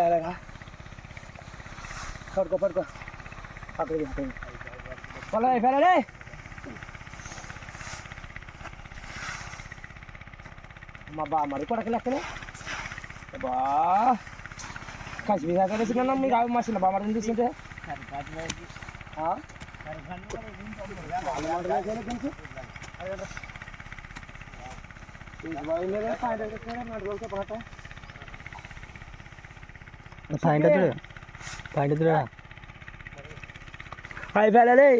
అలాగా పడుకో పడుకో అక్కడ పొలం అయిపోయాడే మా బా మరి కొడక లెక్కనే బా కంచి మీద తెలుసుకున్నా మీరు అవి మా చిన్న బామ్మని తీసుకుంటే పాయింట్ పాట ఫైండ్ అవుతాడు ఫైండ్ అవుతాడా అయిపోయాడే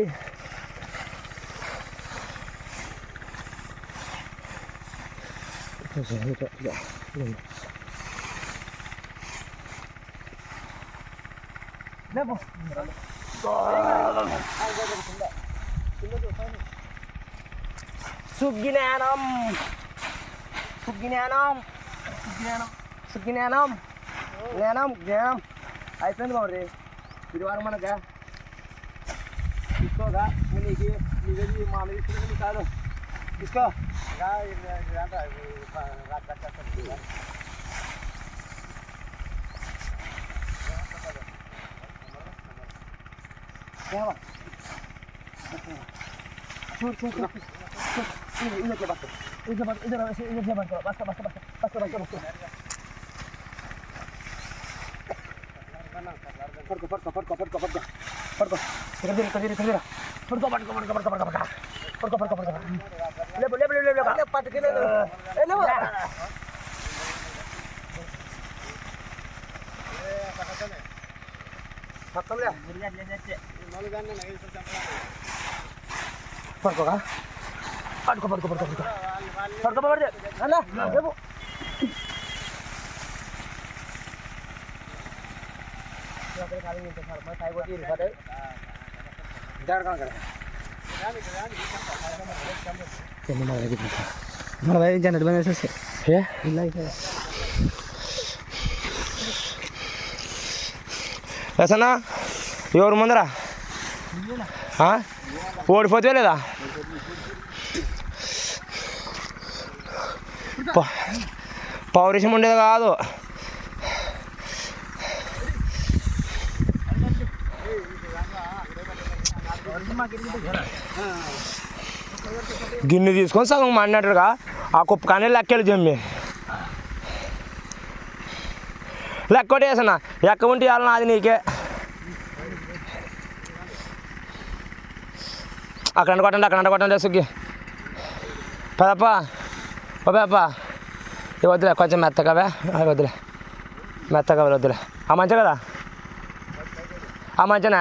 സുഖിനാനം സുഖിനാനം സുഖിനാനം സുഖിനാനം ngenam ngenam aisyen gawre pirwar mana ga disko ini ki ini jadi ini sudah nikah ini ini ada ini rak rak rak Ya, Sur, ini sur. Sur, sur, sur. Sur, sur, sur. Ini, sur, sur. Sur, sur, sur. Sur, sur, sur. Sur, sur, sur. Sur, sur, sur. Sur, porco, porco, porco, porco. Porco. Tira, tira, tira, Porco, porco, porco, porco, porco, porco. Porco, porco, porco. Lepo, lepo, lepo, lepo. Lepo, patte kilo. Lepo. పడుకోగా పడుకో పడుకో పడుకో పడుకో పడుకో పడుకో అన్న లేవు మన వైపు జనరల్ బంద్ చేసేసి ఏ ఇలా అయితే ఎసన్నా ఎవరు ముందరా ఆ? ఓడిపోతే లేదా ప- పౌరుషం ఉండేది కాదు గిన్నె తీసుకొని సగం మాడినట్టుగా ఆ కుప్ప కానీ లెక్కలు జమ్మి. లెక్క ఒకటి వేసిన ఎక్క ఉంటే ఇవ్వాలి నాది నీకే. అక్కడ కొట్టండి అక్కడ కొట్టండి సుగ్గి. పదప్ప ఓ పేప ఇవి వద్దులే కొంచెం మెత్తగా అవి వద్దులే. మెత్తగా వద్దులే ఆ మంచి కదా? ఆ మంచినా?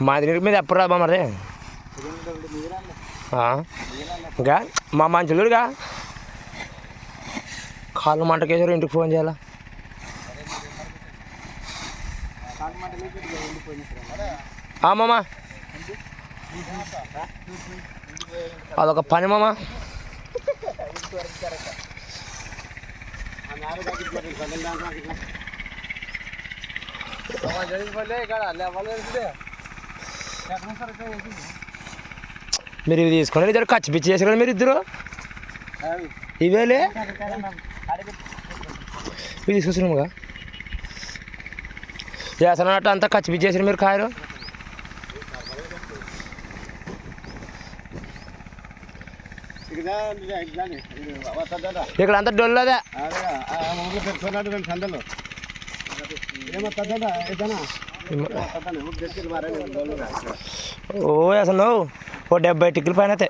మా నీటి మీద ఎప్పుడు రాబా మరి ఆ? ఇంకా మా మంచులుగా కాళ్ళు మంటకేసారు ఇంటికి ఫోన్ చేయాలా ఆ మామ అదొక పని మామ మీరు ఇవి తీసుకోండి ఇద్దరు ఖర్చు పిచ్చి చేసారు మీరు ఇద్దరు? ఇవేలే? ఇవి తీసుకొచ్చినాముగా వేసనట్టు అంతా ఖర్చు పిచ్చేసారు మీరు కాయలు? ఇక్కడ అంతా డొల్లదే సందలో. ఏమవుతుందా ఏదైనా? ఓ అసలు ఓ డెబ్బై టిక్కుల పైన అయితే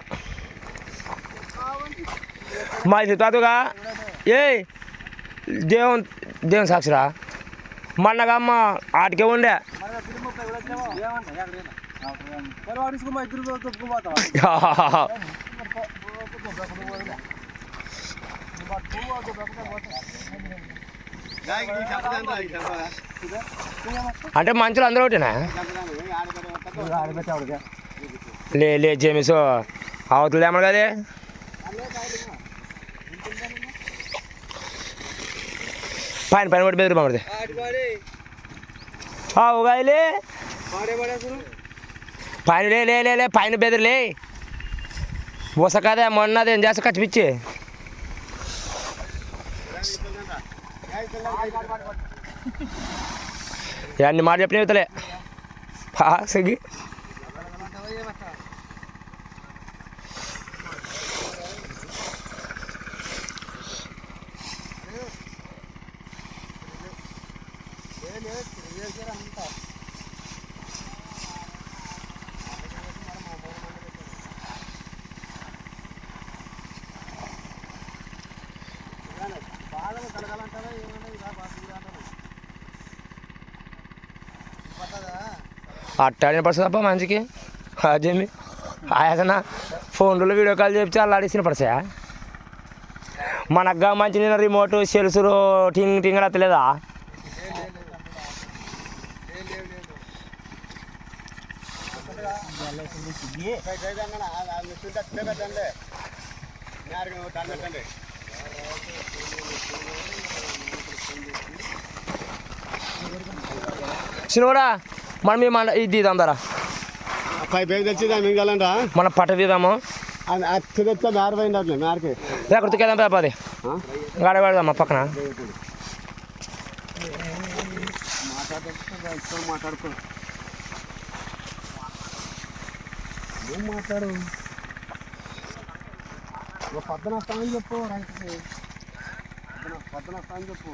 మా ఇది తాతుగా ఏ దేవుని దేవుని సాక్షిరా మొన్నగా అమ్మ ఆటికే ఉండే అంటే మంచులు అందరూ ఒకటేనా? లే లే జేమిస్ అవతలు కదే? పైన పైన కూడా బెదిరి పడితే ఉగాయలే పైన లే లే లే లే పైన బెదిరిలే ఊస కదే మొన్నది ఏం చేస్తా కచ్చిపిచ్చి అన్ని మాట చెప్పిన ఇవతలే సిగ్గి అట్టాడిన పడుతుంది తప్ప మంచికి. అదేమి ఆయన ఫోన్లో వీడియో కాల్ చెప్పి అలా అడిగిన పడసా మనగ్గా మంచి నిన్న రిమోట్ సెల్సులు టింగ్ టింగ్ అత్తలేదా? సినిమాడా మనం ఈ మండ ఇది ధర పై పేరు తెచ్చి దాన్ని మింగాలంటా మన పట్ట అత్తి తెచ్చా మేర పోయింది అట్లే మేరకి ఎక్కడ తిక్కేదాం పేప అది గాడ పెడదామా పక్కన. మాట్లాడుకో ఏం మాట్లాడు. పద్దన చెప్పు రైతుకి. పద్దన చెప్పు.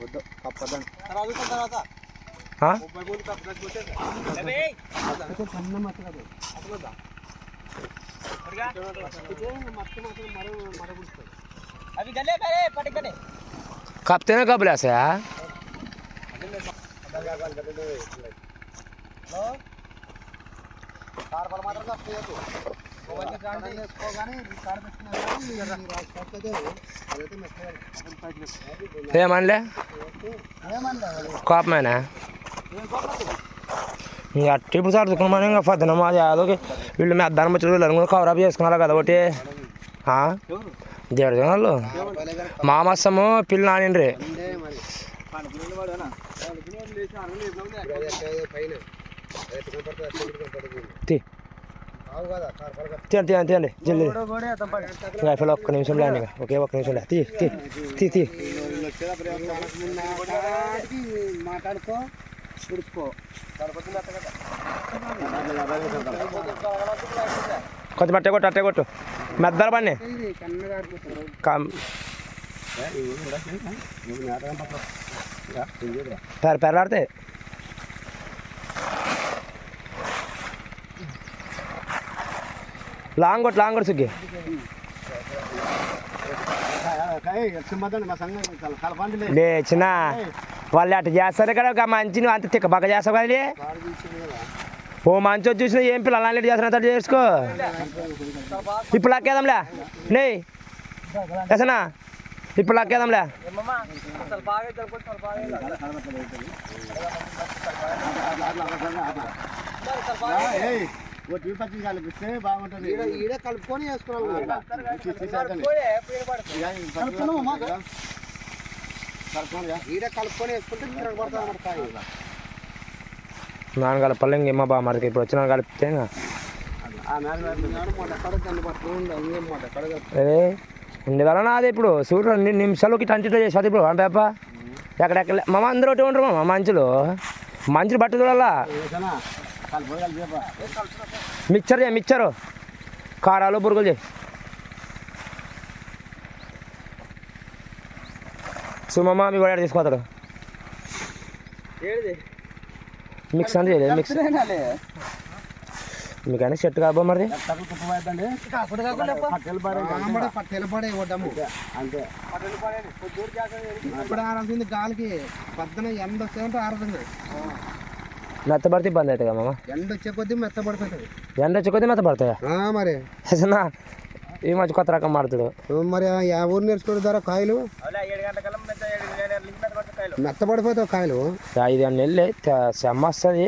వద్దు కప్పదండి తర్వాత ఆ? ముప్పై మూడు కప్పదండి సన్న మచ్చ కదా కప్తేనే కప్పులేసా కార్బల్ మాత్రం కప్పలేదు ఏమనలే కోపమేనా? అట్టి ఇప్పుడు సర్దుకుని మనం ఇంకా పొద్దున మా యాదోకి వీళ్ళు మెద్దాన్ని వచ్చి వీళ్ళు కవరప్ చేసుకున్నారు కదా ఒకటి? దేవుడి వాళ్ళు మామస్సము పిల్ల నానిండ్రి. తీ. తీయండి తీయండి తీయండి. జల్దీ రైఫల్ ఒక్క నిమిషం లేండి ఒకే ఒక్క నిమిషం లే తీ తీ తీ తీ. మాట్లాడుకో చూసుకో కొంచెం అట్టే కొట్టు అట్టే కొట్టు. మెద్దలు పెర పెరలాడితే లాంగ్ కొట్టు లాంగ్ కొట్టు సుగ్గి లే చిన్న వాళ్ళు అట్ట చేస్తారు కదా ఒక మంచి నువ్వు అంత తిక్క బక్క చేస్తావు కదా లే. ఓ మంచి వచ్చి చూసిన ఏం పిల్లలు అలాంటి చేస్తున్నా అట్లా చేసుకో. ఇప్పుడు లక్కేదాంలే. నే. ఎసనా? ఇప్పుడు లక్కేదాంలే. కలిపిస్తే బాగుంటుంది. ఈడే కలుపుకొని వేసుకోవాలి ఈడే కలుపుకొని వేసుకుంటే తిరగబడతాం అన్నమాట కాయ నాన్న కలపాలి ఇంకేమో బాగా మరికి ఇప్పుడు వచ్చిన కలిపితే ఇందువల్ల నాది ఇప్పుడు. చూడు రెండు నిమిషాలకి టంటితో చేసేది ఇప్పుడు. పేప ఎక్కడెక్కడ మా అందరూ ఒకటి ఉంటారు మా మంచులు. మంచులు బట్ట చూడాలా? మిక్చర్ చేయ మిక్చరు. కారాలు బురుగులు చేయి. సుమమ్మ మీ కూడా తీసుకోతాడు మిక్స్ అంతే చేయలేదు మిక్స్. మీకైనా సెట్ కాబో మరి. ఇప్పుడు ఆరాల్సింది గాలికి పద్దన ఎండ వచ్చేదంటే ఆరదండి మెత్తబడితే ఇబ్బంది అవుతుంది కదా మామ. ఎండ వచ్చే కొద్దీ మెత్తబడిపోతుంది ఎండ వచ్చి కొద్ది మెత్తబడతాయా మరి. అసలు ఈ మధ్య కొత్త రకం మాడుతాడు మరి ఆ ఊరు నేర్చుకునే ద్వారా కాయలు? మెత్తబడిపోతావు కాయలు. ఐదు గంటలు వెళ్ళి సెమ్మ వస్తుంది.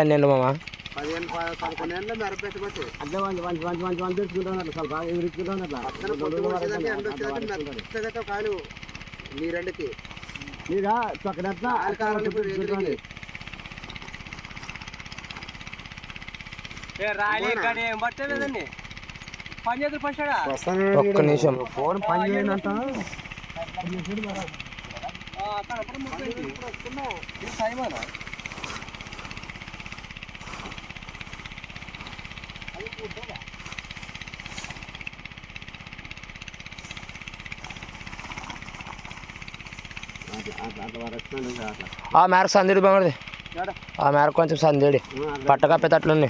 ఎన్నెండు మామ. పదిహేను పదకొండు ఏళ్ళు మెరపెట్టబట్టి మెత్తగా కాయలు మీ రెండుకి. కాయలు కావాలి ఇప్పుడు ఎదురుకి. వస్తాను ఒక్క నిమిషం. ఫోన్ పని చేయనంట. ఆ మేర సందేడి బాగుంది ఆ మేర కొంచెం సందేడి. పట్ట కప్పేటట్లుంది.